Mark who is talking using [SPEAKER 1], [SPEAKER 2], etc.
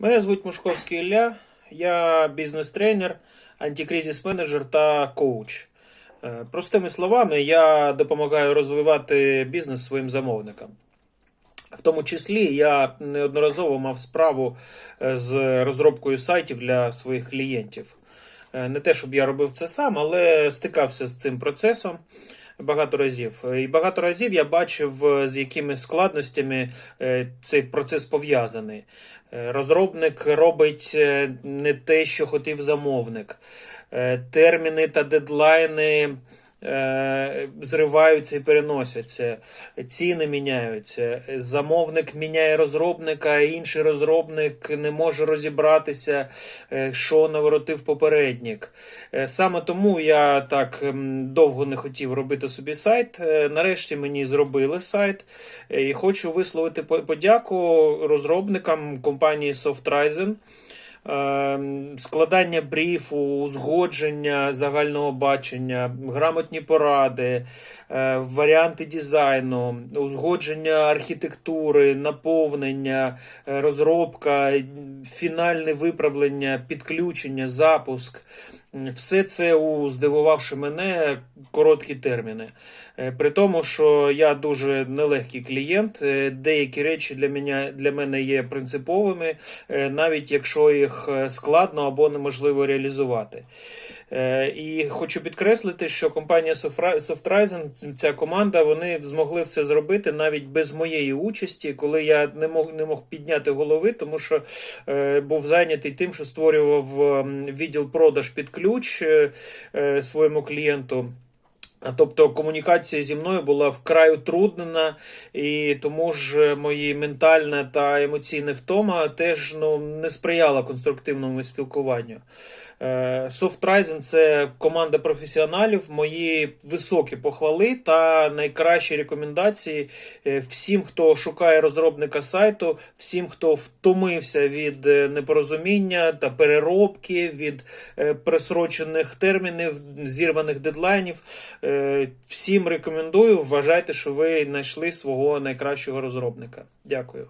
[SPEAKER 1] Мене звуть Мушковський Ілля, я бізнес-тренер, антикризис-менеджер та коуч. Е, Простими словами, я допомагаю розвивати бізнес своїм замовникам. В тому числі я неодноразово мав справу е, з розробкою сайтів для своїх клієнтів. Е, Не те, щоб я робив це сам, але стикався з цим процесом багато разів. І багато разів я бачив, е, з якими складностями е, цей процес пов'язаний. Е, Розробник робить не те, що хотів замовник. Терміни та дедлайни зриваються і переносяться, ціни міняються. Замовник міняє розробника, а інший розробник не може розібратися, е, що наворотив попередник. Е, Саме тому я так ем, довго не хотів робити собі сайт. Е, Нарешті мені зробили сайт Е, і хочу висловити подяку розробникам компанії SoftRizen. Е, Складання бріфу, узгодження загального бачення, грамотні поради, варіанти дизайну, узгодження архітектури, наповнення, е, розробка, фінальне виправлення, підключення, запуск. Все це у здивувавши мене короткі терміни. Е, При тому, що я дуже нелегкий клієнт, е, деякі речі для мене, для мене є принциповими, е, навіть якщо їх е, складно або неможливо реалізувати. Е, І хочу підкреслити, що компанія SoftRizen, ця команда, вони змогли все зробити навіть без моєї участі, коли я не мог не мог підняти голови, тому що е, був зайнятий тим, що створював ем, відділ продаж під ключ е, своєму клієнту. Тобто комунікація зі мною була вкрай утруднена, і тому ж мої ментальна та емоційна втома теж ну, не сприяла конструктивному спілкуванню. Е, SoftRizen – це команда професіоналів, мої високі похвали та найкращі рекомендації е, всім, хто шукає розробника сайту, всім, хто втомився від е, непорозуміння та переробки, від е, присрочених термінів, зірваних дедлайнів. Е, Всім рекомендую. Вважайте, що ви знайшли свого найкращого розробника. Дякую.